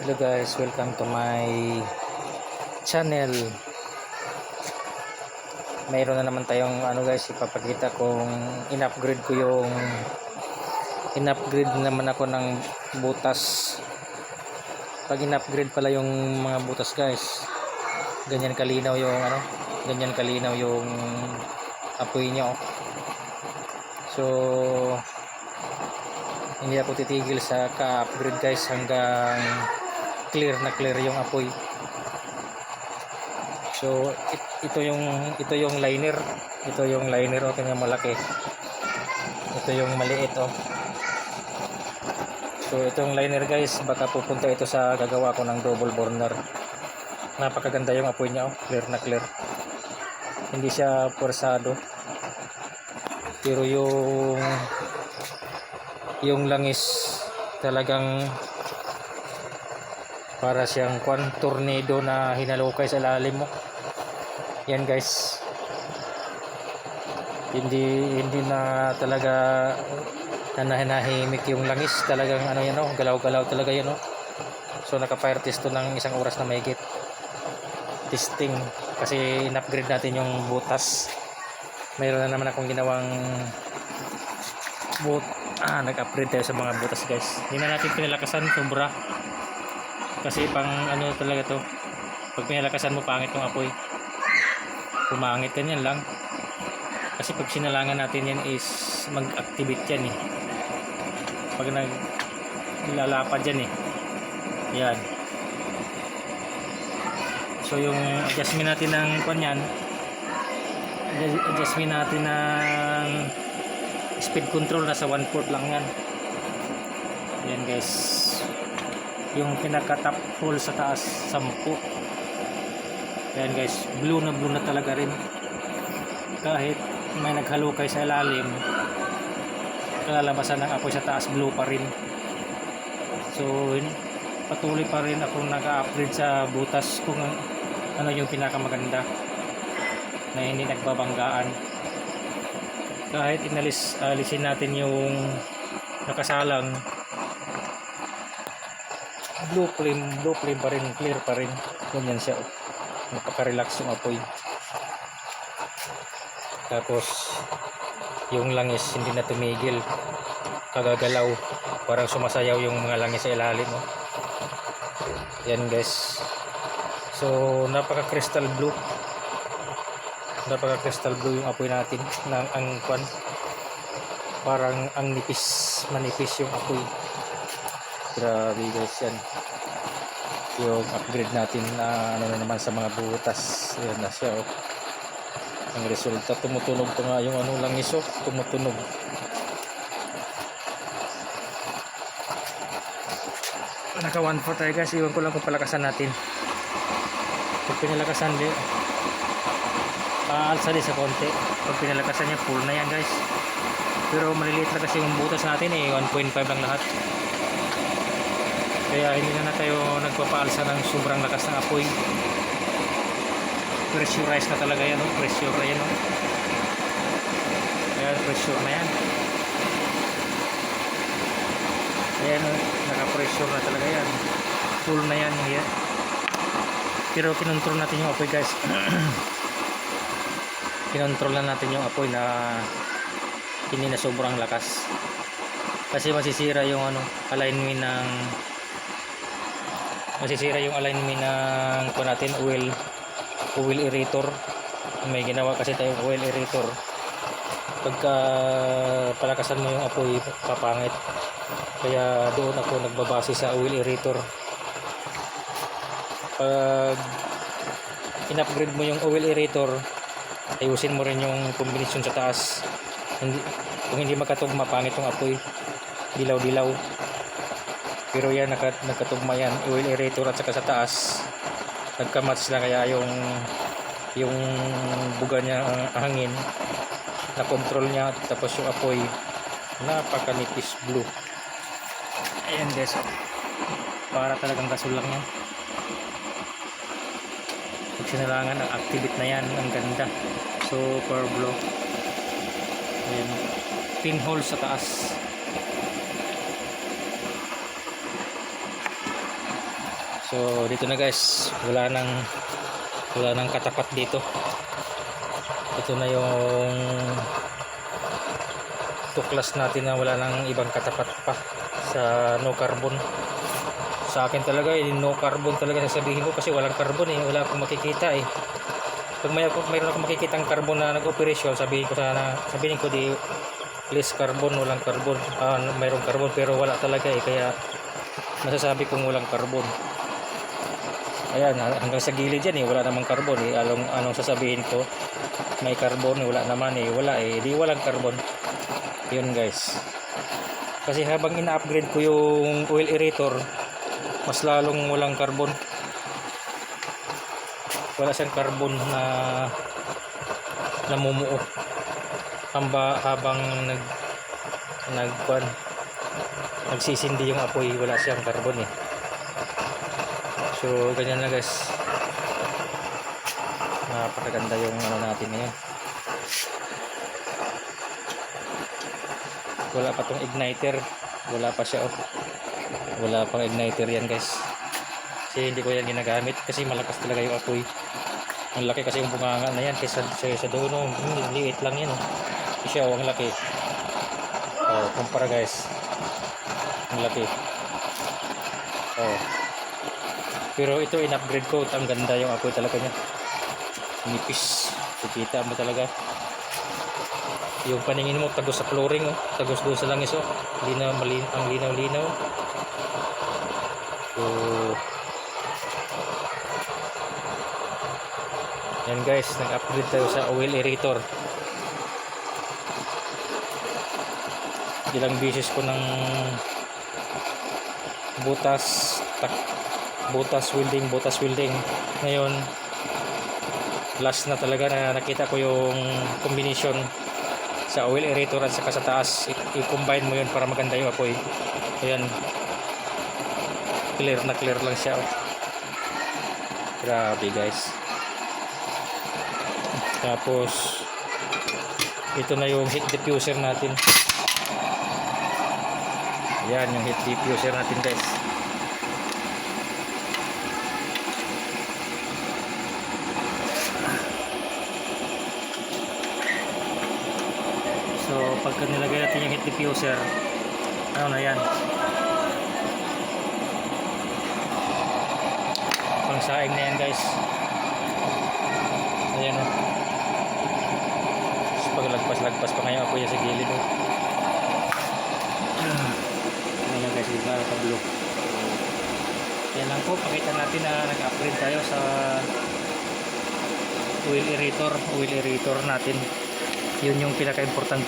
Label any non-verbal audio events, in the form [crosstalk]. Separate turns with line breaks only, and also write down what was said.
Hello guys, welcome to my channel. Mayroon na naman tayong ano guys, ipapakita kung in-upgrade ko yung in-upgrade naman ako ng butas. Pag in-upgrade pala yung mga butas guys, ganyan kalinaw yung ano, ganyan kalinaw yung apoy nyo. So, hindi ako titigil sa ka-upgrade guys hanggang clear na clear yung apoy. So it- ito yung ito yung liner. Ito yung liner oh tingnan malaki ito yung maliit oh. So itong liner guys. Baka pupunta ito sa gagawa ko ng double burner. Napakaganda yung apoy niya oh. Clear na clear. Hindi siya pursado. Pero yung yung langis talagang para siyang kwan tornado na hinalukay sa lalim mo. Yan guys. Hindi hindi na talaga nanahimik yung langis. Talagang ano yan oh galaw-galaw talaga yan oh so naka-fire test to ng isang oras na mahigit. Testing. Kasi in-upgrade natin yung butas. Mayroon na naman akong ginawang but ah nag-upgrade tayo sa mga butas guys. Hindi na natin pinalakasan. Sobra kasi pang ano talaga to. Pag pinalakasan mo pangit yung apoy. Pumangit ganyan lang. Kasi pag sinalangan natin yan is mag-activate yan eh. Pag nag lalapad yan eh. Yan. So yung adjustment natin ng kwan yan adjustment natin ng speed control nasa 1 port lang yan. Yan guys yung pinaka top hole sa taas 10 yan guys. Blue na blue na talaga rin. Kahit may naghalukay sa ilalim kalalabasan ng apoy sa taas blue pa rin. So patuloy pa rin ako nag-upgrade sa butas kung ano yung pinakamaganda na hindi nagbabanggaan. Kahit inalis alisin natin yung nakasalang blue flame blue flame pa rin clear pa rin. Ganyan siya. Napaka-relax yung apoy. Tapos yung langis hindi na tumigil. Kagagalaw. Parang sumasayaw yung mga langis sa ilalim oh. yan guys. So napaka crystal blue. Napaka crystal blue yung apoy natin ng ang kwan. Parang ang nipis manipis yung apoy grabe guys yan. Yung upgrade natin na ano na naman sa mga butas. Yan na siya oh. ang resulta tumutunog pa nga yung ano langis oh. Tumutunog. Naka 1 4 tayo guys. Iwan ko lang kung palakasan natin. Pag pinalakasan di paalsa din sa konti. Pag pinalakasan niya full na yan guys. Pero maliliit na kasi yung butas natin eh. 1.5 lang lahat kaya hindi na, na tayo nagpapaalsa ng sobrang lakas ng apoy pressurized na talaga yan oh. pressure na yan oh. kaya pressure na yan ayan oh. naka pressure na talaga yan full na yan yan pero kinontrol natin yung apoy guys [clears throat] kinontrol na natin yung apoy na hindi na sobrang lakas kasi masisira yung ano alignment ng masisira yung alignment ng ko natin oil oil aerator. May ginawa kasi tayong oil aerator. Pagka palakasan mo yung apoy papangit. Kaya doon ako nagbabase sa oil aerator. Pag in-upgrade mo yung oil aerator ayusin mo rin yung kombinasyon sa taas. Hindi, kung hindi magkatugma pangit yung apoy. Dilaw dilaw pero yan naka, nagkatugma yan. Oil aerator at saka sa taas. Nagkamatch na kaya yung yung buga niya ang hangin. Na control niya tapos yung apoy. Napakanipis blue. Ayan guys. Para talagang gasol lang yan. Pag sinalangan ang activate na yan. Ang ganda. Super blue. Ayan. Pinhole sa taas So dito na guys, wala nang wala nang katapat dito. Ito na yung tuklas natin na wala nang ibang katapat pa sa no carbon. Sa akin talaga eh, no carbon talaga sasabihin ko kasi walang carbon eh, wala akong makikita eh. Pag may ako, mayroon akong makikitang carbon na nag-operasyon, sabihin ko sana, sabihin ko di less carbon, walang carbon, ah, mayroong carbon pero wala talaga eh, kaya masasabi kong walang carbon. Ayan, hanggang sa gilid yan eh, wala namang carbon eh. Anong, anong sasabihin ko? May carbon, wala naman eh. Wala eh, di walang carbon. Yun guys. Kasi habang ina-upgrade ko yung oil aerator, mas lalong walang carbon. Wala siyang carbon na namumuo. Hamba, habang nag nagkuan nagsisindi yung apoy, wala siyang carbon eh. So, ganyan na guys. Napakaganda yung ano natin ngayon. Wala pa tong igniter. Wala pa siya oh. Wala pang igniter yan guys. Kasi hindi ko yan ginagamit kasi malakas talaga yung apoy. Ang laki kasi yung bunganga na yan kaysa sa, sa doon oh. Hmm, liit lang yan oh. Siya oh, ang laki. Oh, kumpara guys. Ang laki. Oh. Pero ito in-upgrade ko. Ang ganda yung apoy talaga niya. Nipis. Kikita mo talaga. Yung paningin mo tagos sa flooring oh. Tagos doon sa langis oh. Linaw, malin, ang linaw-linaw. So, yan guys, nag-upgrade tayo sa oil aerator. Ilang beses ko ng butas tak butas welding butas welding ngayon last na talaga na nakita ko yung combination sa oil aerator at saka sa taas. I-combine mo yun para maganda yung apoy. Ayan. Clear na clear lang siya. Grabe guys. Tapos ito na yung heat diffuser natin. Yan yung heat diffuser natin guys So, pagka nilagay natin yung heat diffuser, ano na yan? Pang saing na yan guys. Ayan o. So, pag lagpas-lagpas pa ngayon ako yan sa gilid o. Ayan lang guys, hindi na nakablo. Yan lang po, pakita natin na nag-upgrade tayo sa oil aerator, oil aerator natin. Yun yung pinaka-importante